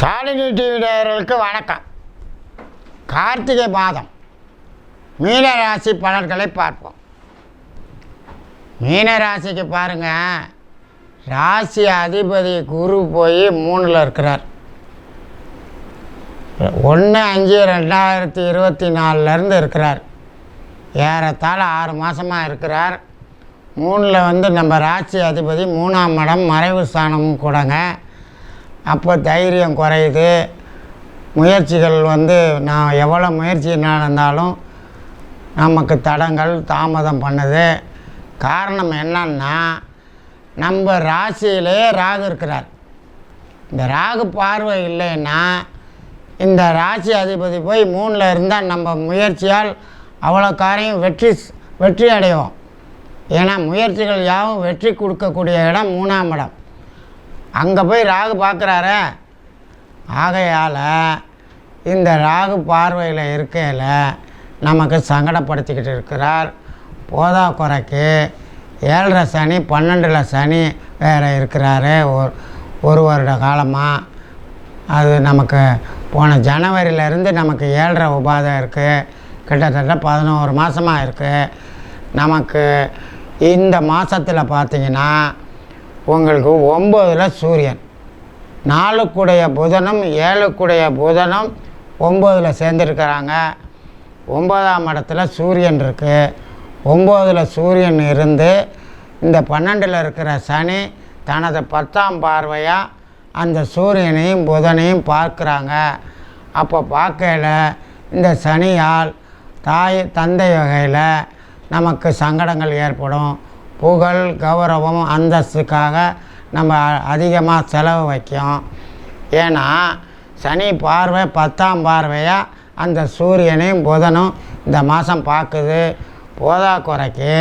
Shalini TV நேயர்களுக்கு வணக்கம். கார்த்திகை மாதம். மீன ராசி பலன்களை பார்ப்போம். மீன ராசிக்கு ராசி அதிபதி குரு போய் மூணில் இருக்கிறார். ஒன்று அஞ்சு ரெண்டாயிரத்தி இருபத்தி நாலுலேருந்து இருக்கிறார். ஏறத்தாழ ஆறு மாதமாக இருக்கிறார். மூணில் வந்து நம்ம ராசி அதிபதி மூணாம் இடம் மறைவு ஸ்தானமும் கூடங்க. அப்போ தைரியம் குறையுது. முயற்சிகள் வந்து நான் எவ்வளோ முயற்சி நடந்தாலும் நமக்கு தடங்கள் தாமதம் பண்ணுது. காரணம் என்னன்னா நம்ம ராசியிலே ராகு இருக்கிறார். இந்த ராகு பார்வை இல்லைன்னா இந்த ராசி அதிபதி போய் மூணில் இருந்தால் நம்ம முயற்சியால் அவ்வளோ காரியம் வெற்றி வெற்றி அடைவோம் ஏன்னா முயற்சிகள் யாவும் வெற்றி கொடுக்கக்கூடிய இடம் மூணாம் இடம். அங்கே போய் ராகு பார்க்குறாரு ஆகையால் இந்த ராகு பார்வையில் இருக்கையில் நமக்கு சங்கடப்படுத்திக்கிட்டு இருக்கிறார். போதா குறைக்கு. ஏழரை சனி பன்னெண்டில் சனி வேறு இருக்கிறாரு ஒரு ஒரு வருட காலமாக அது நமக்கு போன ஜனவரியிலேருந்து நமக்கு ஏழரை உபாதை இருக்குது கிட்டத்தட்ட பதினோரு மாதமாக இருக்குது நமக்கு இந்த மாதத்தில் பார்த்திங்கன்னா உங்களுக்கு ஒம்பதில் சூரியன். நாலுக்குடைய புதனும் ஏழுக்குடைய புதனும் ஒம்போதில் சேர்ந்துருக்கிறாங்க. ஒம்பதாம் இடத்துல சூரியன் இருக்குது ஒம்பதில் சூரியன் இருந்து இந்த பன்னெண்டில் இருக்கிற சனி தனது பத்தாம் பார்வையாக அந்த சூரியனையும் புதனையும் பார்க்குறாங்க. அப்போ பார்க்கையில் இந்த சனியால் தாய் தந்தை வகையில் நமக்கு சங்கடங்கள் ஏற்படும். புகழ் கௌரவம் அந்தஸ்துக்காக நம்ம அதிகமாக செலவு வைக்கும். ஏன்னா சனி பார்வை பத்தாம் பார்வையாக அந்த சூரியனையும் புதனும் இந்த மாதம் பார்க்குது. போதா குறைக்கு.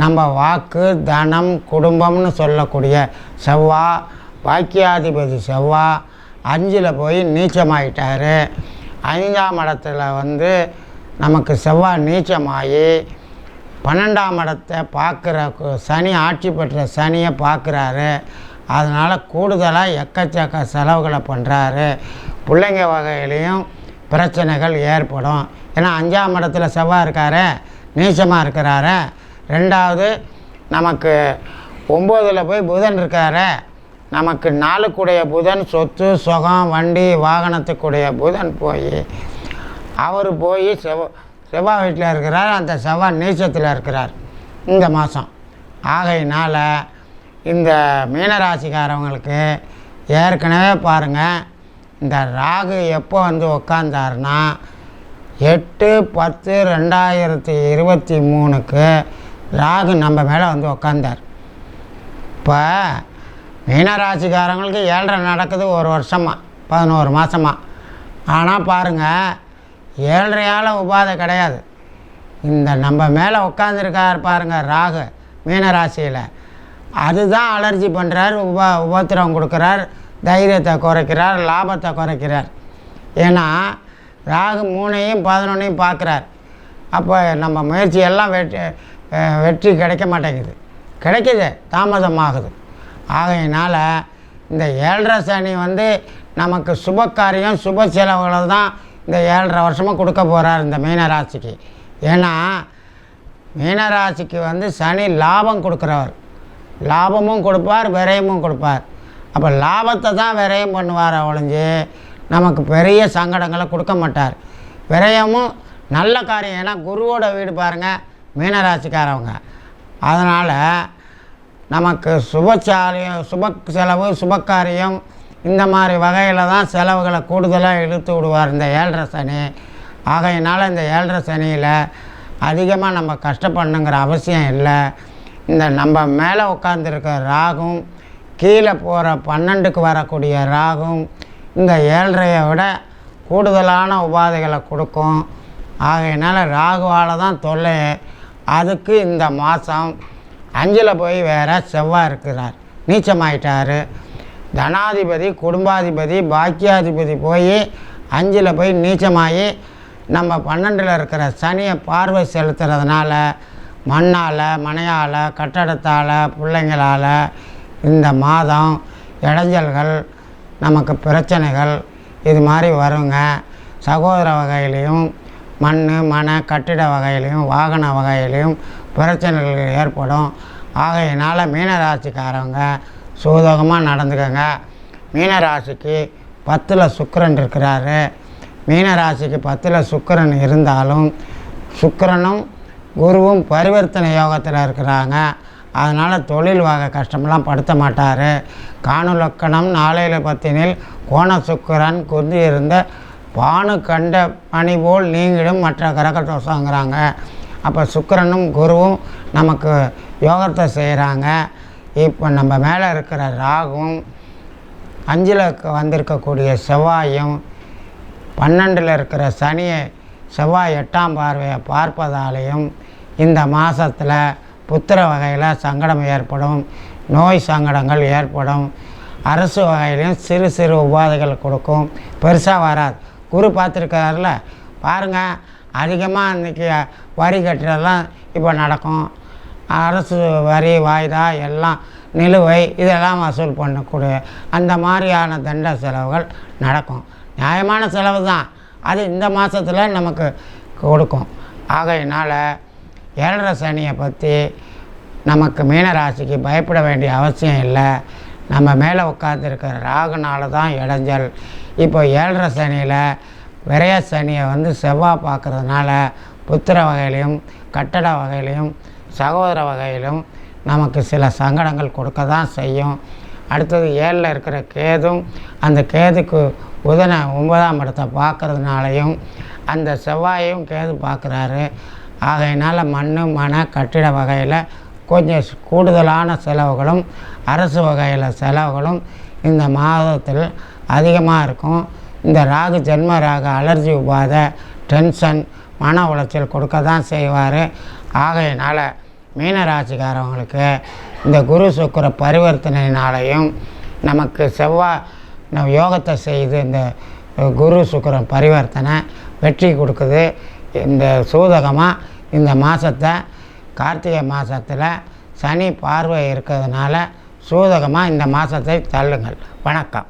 நம்ம வாக்கு தனம் குடும்பம்னு சொல்லக்கூடிய செவ்வாய் வாக்கியாதிபதி செவ்வாய் அஞ்சில் போய் நீச்சமாயிட்டார். ஐந்தாம் இடத்துல வந்து நமக்கு செவ்வாய் நீச்சமாகி பன்னெண்டாம் இடத்தை பார்க்குற சனி ஆட்சி பெற்ற சனியை பார்க்குறாரு. அதனால் கூடுதலாக எக்கச்சக்க செலவுகளை பண்ணுறாரு பிள்ளைங்க வகையிலையும் பிரச்சனைகள் ஏற்படும். ஏன்னா அஞ்சாம் இடத்துல செவ்வாய் இருக்காரு நீச்சமாக இருக்கிறாரு. ரெண்டாவது நமக்கு ஒம்போதில் போய் புதன் இருக்காரு. நமக்கு நாளுக்குடைய புதன் சொத்து சுகம் வண்டி வாகனத்துக்குடைய புதன் போய் அவர் போய் செவ் செவ்வாய் வீட்டில் இருக்கிறார் அந்த செவ்வாய் நீச்சத்தில் இருக்கிறார் இந்த மாதம். ஆகையினால் இந்த மீனராசிக்காரவங்களுக்கு ஏற்கனவே பாருங்கள் இந்த ராகு எப்போ வந்து உக்காந்தாருன்னா எட்டு பத்து ரெண்டாயிரத்தி இருபத்தி மூணுக்கு ராகு நம்ம மேலே வந்து உக்காந்தார். இப்போ மீனராசிக்காரங்களுக்கு ஏழரை நடக்குது ஒரு வருஷமாக பதினோரு மாதமாக ஆனால் பாருங்கள் ஏழ்றையால் உபாதை கிடையாது. இந்த நம்ம மேலே உட்காந்துருக்கார் பாருங்கள் ராகு மீனராசியில். அதுதான் அலர்ஜி பண்ணுறார் உப உபத்திரம் கொடுக்குறார் தைரியத்தை குறைக்கிறார் லாபத்தை குறைக்கிறார். ஏன்னா ராகு மூணையும் பதினொன்றையும் பார்க்குறார். அப்போ நம்ம முயற்சி எல்லாம் வெற்றி வெற்றி கிடைக்க மாட்டேங்குது. கிடைக்கிது தாமதமாகுது. ஆகையினால் இந்த ஏழரை சனி வந்து நமக்கு சுப காரியம் சுப செலவுகளை தான் இந்த ஏழரை வருஷமாக கொடுக்க போகிறார் இந்த மீனராசிக்கு. ஏன்னா மீனராசிக்கு வந்து சனி லாபம் கொடுக்குறவர். லாபமும் கொடுப்பார் விரயமும் கொடுப்பார். அப்போ லாபத்தை தான் விரயம் பண்ணுவார் ஒழிஞ்சு நமக்கு பெரிய சங்கடங்களை கொடுக்க மாட்டார். விரயமும் நல்ல காரியம். ஏன்னா குருவோட வீடு பாருங்கள் மீனராசிக்காரவங்க. அதனால் நமக்கு சுபச்சாரியம் சுப செலவு சுபக்காரியம் இந்த மாதிரி வகையில் தான் செலவுகளை கூடுதலாக இழுத்து விடுவார் இந்த ஏழரை சனி. ஆகையினால் இந்த ஏழரை சனியில் அதிகமாக நம்ம கஷ்டப்படணுங்கிற அவசியம் இல்லை. இந்த நம்ம மேலே உட்காந்துருக்க ராகும் கீழே போகிற பன்னெண்டுக்கு வரக்கூடிய ராகும் இந்த ஏழரையை விட கூடுதலான உபாதைகளை கொடுக்கும். ஆகையினால் ராகுவால் தான் தொல்லை. அதுக்கு இந்த மாதம் அஞ்சில் போய் வேற செவ்வாய் இருக்கிறார். நீச்சமாயிட்டார். தனாதிபதி குடும்பாதிபதி பாக்கியாதிபதி போய் அஞ்சில் போய் நீச்சமாகி நம்ம பன்னெண்டில் இருக்கிற சனியை பார்வை செலுத்துறதுனால மண்ணால் மனையால் கட்டடத்தால் பிள்ளைங்களால் இந்த மாதம் இடைஞ்சல்கள் நமக்கு பிரச்சனைகள் இது மாதிரி வருங்க. சகோதர வகையிலையும் மண் மன கட்டிட வகையிலையும் வாகன வகையிலையும் பிரச்சனைகள் ஏற்படும். ஆகையினால் மீனராசிக்காரவங்க சூதகமாக நடந்துக்கங்க. மீனராசிக்கு பத்தில் சுக்கரன் இருக்கிறாரு. மீனராசிக்கு பத்தில் சுக்கிரன் இருந்தாலும் சுக்கிரனும் குருவும் பரிவர்த்தனை யோகத்தில் இருக்கிறாங்க. அதனால் தொழில் வகை கஷ்டமெல்லாம் படுத்த மாட்டார். காணுலக்கணம் நாளையில் பத்தினில் கோண சுக்கரன் குந்தி இருந்த பானு கண்ட பணி போல் நீங்களும் மற்ற கிரக தோஷங்கிறாங்க. அப்போ சுக்கரனும் குருவும் நமக்கு யோகத்தை செய்கிறாங்க இப்போ நம்ம மேலே இருக்கிற ராகும் அஞ்சில் வந்திருக்கக்கூடிய செவ்வாயும் பன்னெண்டில் இருக்கிற சனியை செவ்வாய் எட்டாம் பார்வையை பார்ப்பதாலேயும் இந்த மாதத்தில் புத்திர வகையில் சங்கடம் ஏற்படும் நோய் சங்கடங்கள் ஏற்படும். அரசு வகையிலையும் சிறு சிறு உபாதைகள் கொடுக்கும். பெருசாக வராது. குரு பார்த்துருக்காருல பாருங்கள் அதிகமாக இன்றைக்கி வரி கட்டுறதெல்லாம் இப்போ நடக்கும். அரசு வரி வாய்தா எல்லாம் நிலுவை இதெல்லாம் வசூல் பண்ணக்கூடிய அந்த மாதிரியான தண்ட செலவுகள் நடக்கும். நியாயமான செலவு தான். அது இந்த மாதத்தில் நமக்கு கொடுக்கும். ஆகையினால் ஏழரை சனியை பற்றி நமக்கு மீனராசிக்கு பயப்பட வேண்டிய அவசியம் இல்லை. நம்ம மேலே உட்காந்துருக்கிற ராகுனால தான் இடைஞ்சல். இப்போ ஏழரை சனியில் விரைய சனியை வந்து செவ்வாய் பார்க்கறதுனால புத்திர வகையிலையும் கட்டட வகையிலையும் சகோதர வகையிலும் நமக்கு சில சங்கடங்கள் கொடுக்க தான் செய்யும். அடுத்தது ஏழில் இருக்கிற கேதும் அந்த கேதுக்கு உதன ஒன்பதாம் இடத்தை பார்க்குறதுனாலையும் அந்த செவ்வாயும் கேது பார்க்குறாரு. ஆகையினால் மண் மன கட்டிட வகையில் கொஞ்சம் கூடுதலான செலவுகளும் அரசு வகையில் செலவுகளும் இந்த மாதத்தில் அதிகமாக இருக்கும். இந்த ராகு ஜென்ம ராகு அலர்ஜி உபாதை டென்ஷன் மன உளைச்சல் கொடுக்க தான் செய்வார். ஆகையினால் மீனராசிக்காரவங்களுக்கு இந்த குரு சுக்கிர பரிவர்த்தனையினாலையும் நமக்கு செவ்வாய் நம்ம யோகத்தை செய்து இந்த குரு சுக்கிரன் பரிவர்த்தனை வெற்றி கொடுக்குது. இந்த சூதகமாக இந்த மாதத்தை கார்த்திகை மாதத்தில் சனி பார்வை இருக்கிறதுனால சூதகமாக இந்த மாதத்தை தள்ளுங்கள். வணக்கம்.